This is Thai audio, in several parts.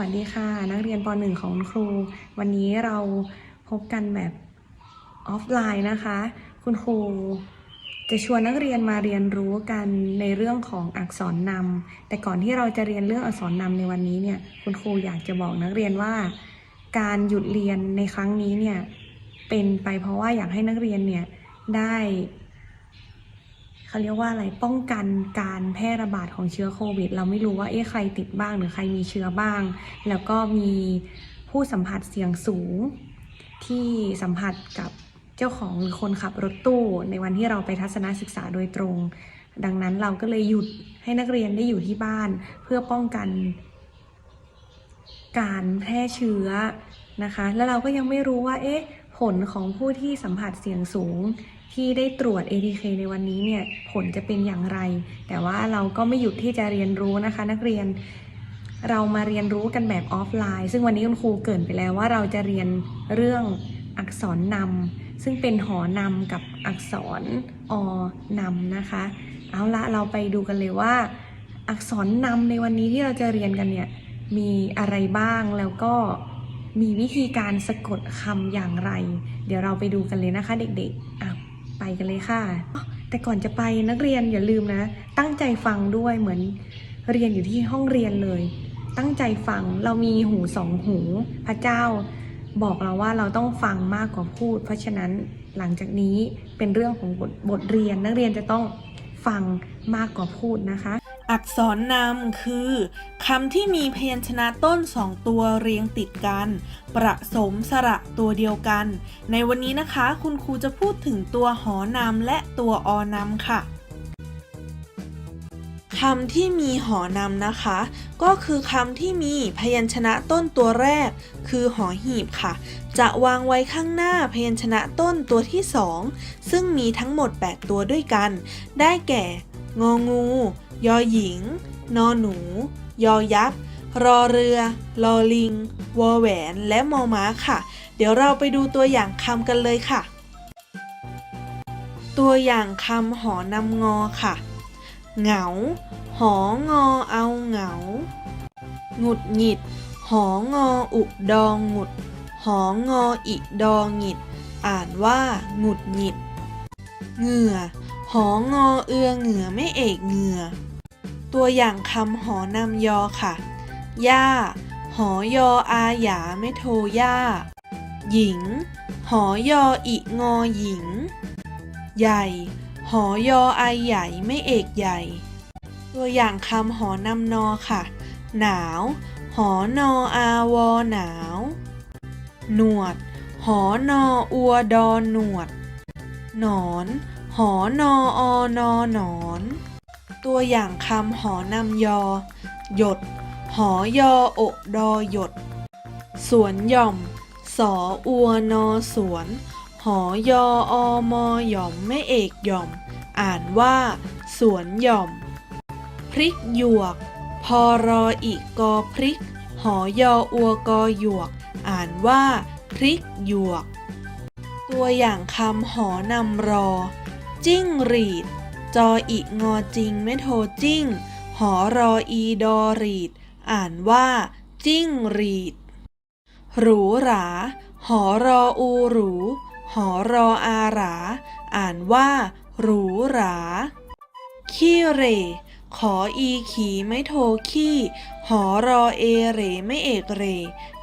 วัสดีค่ะ นักเรียนป .1 ของคุณครู วันนี้เราพบกันแบบออฟไลน์นะคะ คุณครูจะชวนนักเรียนมาเรียนรู้กันในเรื่องของอักษรนำแต่ก่อนที่เราจะเรียนเรื่องอักษรนำในวันนี้เนี่ยคุณครูอยากจะบอกนักเรียนว่า การหยุดเรียนในครั้งนี้เนี่ยเป็นไปเพราะว่าอยากให้นักเรียนเนี่ยได้ เขาเรียกว่าอะไรป้องกันการแพร่ระบาดของเชื้อโควิด เราไม่รู้ว่าเอ๊ะใครติดบ้างหรือใครมีเชื้อบ้าง แล้วก็มีผู้สัมผัสเสี่ยงสูงที่สัมผัสกับเจ้าของหรือคนขับรถตู้ ในวันที่เราไปทัศนศึกษาโดยตรง ดังนั้นเราก็เลยหยุดให้นักเรียนได้อยู่ที่บ้าน เพื่อป้องกัน การแพร่เชื้อนะคะ แล้วเราก็ยังไม่รู้ว่าเอ๊ะผลของผู้ที่สัมผัสเสี่ยงสูง ที่ได้ตรวจ ATK ในวันนี้เนี่ยผลจะเป็นอย่างไร แต่ว่าเราก็ไม่หยุดที่จะเรียนรู้นะคะ นักเรียนเรามาเรียนรู้กันแบบออฟไลน์ ซึ่งวันนี้คุณครูเกินไปแล้วว่าเราจะเรียนเรื่องอักษรนำซึ่งเป็นหอนำกับอักษรอนำนะคะ เอาละเราไปดูกันเลยว่า อักษรนำในวันนี้ที่เราจะเรียนกันเนี่ยมีอะไรบ้างแล้วก็มีวิธีการสะกดคำอย่างไร เดี๋ยวเราไปดูกันเลยนะคะเด็กๆอะ ไปกันเลยค่ะ แต่ก่อนจะไปนักเรียนอย่าลืมนะ ตั้งใจฟังด้วยเหมือนเรียนอยู่ที่ห้องเรียนเลย ตั้งใจฟังเรามีหูสองหู พระเจ้าบอกเราว่าเราต้องฟังมากกว่าพูด เพราะฉะนั้นหลังจากนี้เป็นเรื่องของบทบทเรียนนักเรียนจะต้องฟังมากกว่าพูดนะคะ อักษรนำคือคำที่มีพยัญชนะต้นสองตัวเรียงติดกัน ประสมสระตัวเดียวกัน ในวันนี้นะคะ คุณครูจะพูดถึงตัวหอนำและตัวออนำค่ะคำที่มีหอนำนะคะ ก็คือคำที่มีพยัญชนะต้นตัวแรก คือหอหีบค่ะ จะวางไว้ข้างหน้าพยัญชนะต้นตัวที่สองซึ่งมีทั้งหมด 8 ตัวด้วยกัน ได้แก่ งองู ยอหญิง นอหนู ยอยักษ์ รอเรือ ลอลิง วอแหวน และมอม้าค่ะ เดี๋ยวเราไปดูตัวอย่างคำกันเลยค่ะ ตัวอย่างคำหอนำงอค่ะ เหงา หองอเอาเหงา หงุดหงิด หองออุดองหงุด หองออิดองหงิด อ่านว่าหงุดหงิด เหงื่อหองอเอือเหงื่อไม่เอกเหงื่อ ตัวอย่างคำหอนำยอค่ะ ย่า หอยออาหยาไม่โทย่า หญิง หอยออิงอหญิง ใหญ่ หอยอไอใหญ่ไม่เอกใหญ่ ตัวอย่างคำหอนำนอค่ะ หนาว หอนออาวอหนาว หนวด หอนออัวดอหนวด หนอน หอนออนอหนอน ตัวอย่างคำหอนำยอ หยด หอยอโอะดอหยด สวนหย่อม สออัวนอสวน หอยออมอหย่อมไม่เอกหย่อม อ่านว่า สวนหย่อม พริกหยวก พอรออีกกอพริก หอยออัวกอหยวก อ่านว่า พริกหยวก ตัวอย่างคำหอนำรอ จิ้งหรีด จออีงอจริงไม่โทจิ้ง หอรออีดอรีด อ่านว่า จิ้งรีด หรูหรา หอรออูหรู หอรออาหรา อ่านว่า หรูหรา ขี้เร ขออีขีไม่โทขี้ หอรอเอเรไม่เอกเร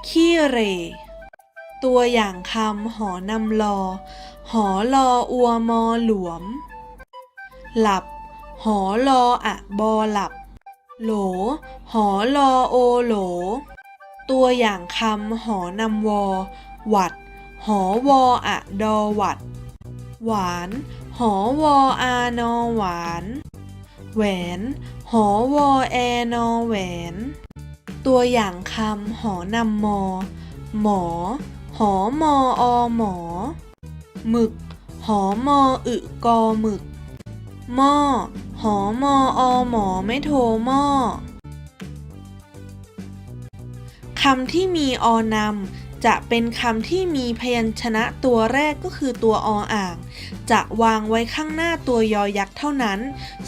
ขี้เร ตัวอย่างคำหอนำลอ หอลออัวมอหลวม หลับ หอลออะบอหลับ โหล หอลอโอโหล ตัวอย่างคำหอนำวอ หวัด หอวออะดอหวัด หวาน หอวออานอหวาน แหวน หอวอแอนอแหวน ตัวอย่างคำหอนำมอ หมอ หอมออหมอหมึก หอมออึกอหมึก หม้อ หอมออหมอไม่โทหม้อคำที่มีอนำจะเป็นคำที่มีพยัญชนะตัวแรกก็คือตัวออ่าง จะวางไว้ข้างหน้าตัวยอยักษ์เท่านั้น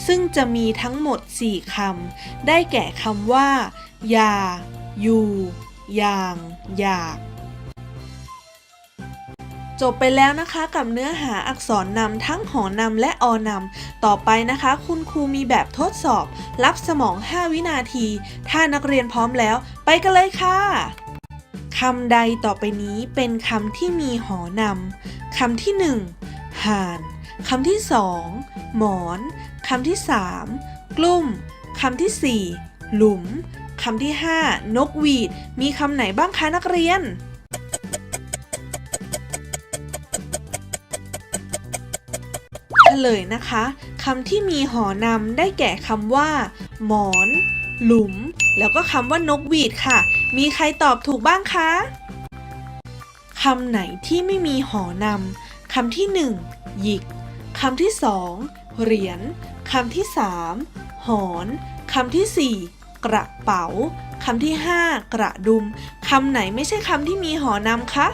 ซึ่งจะมีทั้งหมด 4คำ ได้แก่คำว่า ยา อยู่ อย่าง อยาก จบไปแล้วนะคะกับเนื้อหาอักษรนำทั้งหอนำและอนำต่อไปนะคะ คุณครูมีแบบทดสอบ รับสมอง 5 วินาที ถ้านักเรียนพร้อมแล้ว ไปกันเลยค่ะคำใดต่อไปนี้เป็นคำที่มีหอนำคำที่ 1 ห่านคำที่ 2 หมอนคำที่ 3 กลุ่มคำที่ 4 หลุมคำที่ 5 นกหวีด มีคำไหนบ้างคะนักเรียน ลยนะคะคำที่มีหอนำได้แก่คำว่า หมอน หลุม แล้วก็คำว่านกหวีดค่ะ มีใครตอบถูกบ้างคะคำไหนที่ไม่มีหอนำคำที่หนึ่งหยิกคำที่สองเหรียญคำที่สามหอนคำที่สี่กระเป๋าคำที่ห้ากระดุมคำไหนไม่ใช่คำที่มีหอนำคะ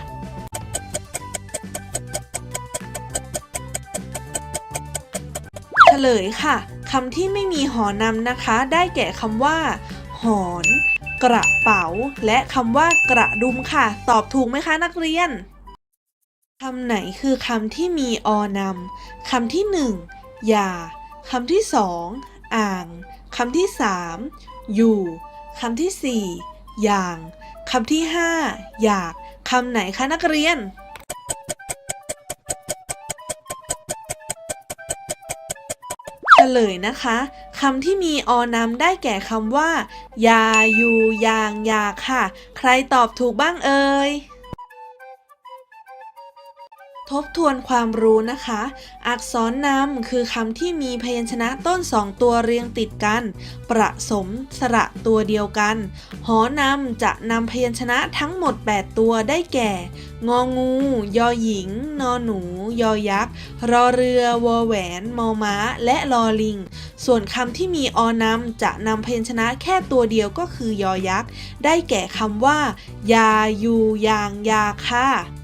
ลยค่ะคำที่ไม่มีหอนำนะคะ ได้แก่คำว่า หอน กระเป๋า และคำว่ากระดุมค่ะ ตอบถูกไหมคะนักเรียนคำไหนคือคำที่มีอนำคำที่หนึ่งอย่าคำที่สองอ่างคำที่สามอยู่คำที่สี่อย่างคำที่ห้าอยากคำไหนคะนักเรียน ลยนะคะคำที่มีออนำได้แก่คำว่า ยาอยู่ยาง ยาค่ะ ใครตอบถูกบ้างเอ่ย ทบทวนความรู้นะคะ อักษรนำคือคำที่มีพยัญชนะต้นสองตัวเรียงติดกัน ประสมสระตัวเดียวกัน หอนำจะนำพยัญชนะทั้งหมด 8 ตัวได้แก่ งองู ยอหญิง นอหนู ยอยักษ์ รอเรือ วอแหวน มอม้า และลอลิง ส่วนคำที่มีอนำจะนำพยัญชนะแค่ตัวเดียวก็คือยอยักษ์ ได้แก่คำว่า ยา ยู ยาง ยาค่ะ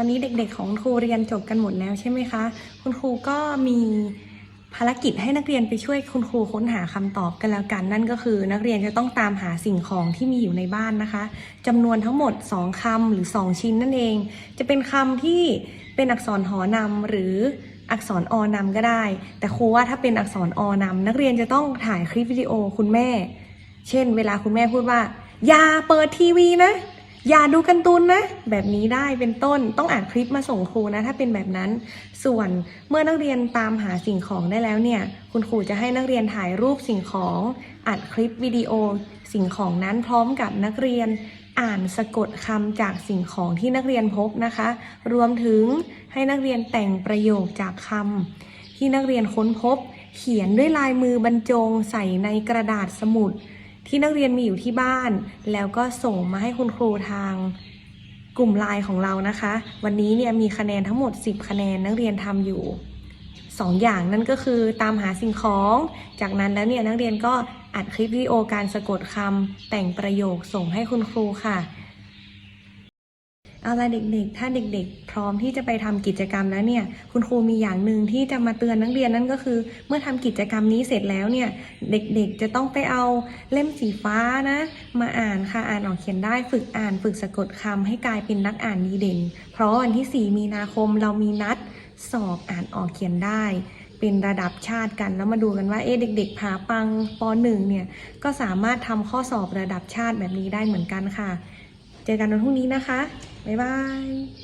อนนี้เด็กๆ ของครูเรียนจบกันหมดแล้วใช่ไหมคะ คุณครูก็มีภารกิจให้นักเรียนไปช่วยคุณครูค้นหาคำตอบกันแล้วกัน นั่นก็คือนักเรียนจะต้องตามหาสิ่งของที่มีอยู่ในบ้านนะคะจำนวนทั้งหมด 2คำหรือ 2 ชิ้นนั่นเอง จะเป็นคำที่เป็นอักษรหอนำหรืออักษรอนำก็ได้ แต่ครูว่าถ้าเป็นอักษรอนำนักเรียนจะต้องถ่ายคลิปวิดีโอคุณแม่ เช่น เวลาคุณแม่พูดว่า อย่าเปิดทีวีนะ อย่าดูการ์ตูนนะ แบบนี้ได้เป็นต้นต้องอ่านคลิปมาส่งครูนะ ถ้าเป็นแบบนั้น ส่วนเมื่อนักเรียนตามหาสิ่งของได้แล้วเนี่ย คุณครูจะให้นักเรียนถ่ายรูปสิ่งของอัดคลิปวิดีโอ สิ่งของนั้นพร้อมกับนักเรียนอ่านสะกดคำจากสิ่งของที่นักเรียนพบนะคะ รวมถึงให้นักเรียนแต่งประโยคจากคำที่นักเรียนค้นพบ เขียนด้วยลายมือบรรจงใส่ในกระดาษสมุด ที่นักเรียนมีอยู่ที่บ้าน แล้วก็ส่งมาให้คุณครูทางกลุ่มไลน์ของเรานะคะ วันนี้เนี่ยมีคะแนนทั้งหมด 10 คะแนนนักเรียนทำอยู่ 2 อย่างนั่นก็คือตามหาสิ่งของ จากนั้นแล้วเนี่ยนักเรียนก็อัดคลิปวิดีโอการสะกดคำแต่งประโยคส่งให้คุณครูค่ะ เอาละเด็กๆ ถ้าเด็กๆ พร้อมที่จะไปทำกิจกรรมแล้วเนี่ย คุณครูมีอย่างหนึ่งที่จะมาเตือนนักเรียนนั่นก็คือ เมื่อทำกิจกรรมนี้เสร็จแล้วเนี่ย เด็กๆ จะต้องไปเอาเล่มสีฟ้านะ มาอ่านค่ะ อ่านออกเขียนได้ ฝึกอ่าน ฝึกสะกดคำให้กลายเป็นนักอ่านดีเด่น เพราะวันที่ 4 มีนาคมเรามีนัดสอบอ่านออกเขียนได้ เป็นระดับชาติกัน แล้วมาดูกันว่าเอ๊ะเด็กๆผาปังป .1 เนี่ย ก็สามารถทำข้อสอบระดับชาติแบบนี้ได้เหมือนกันค่ะ เจอกันวันพรุ่งนี้นะคะ บ๊ายบาย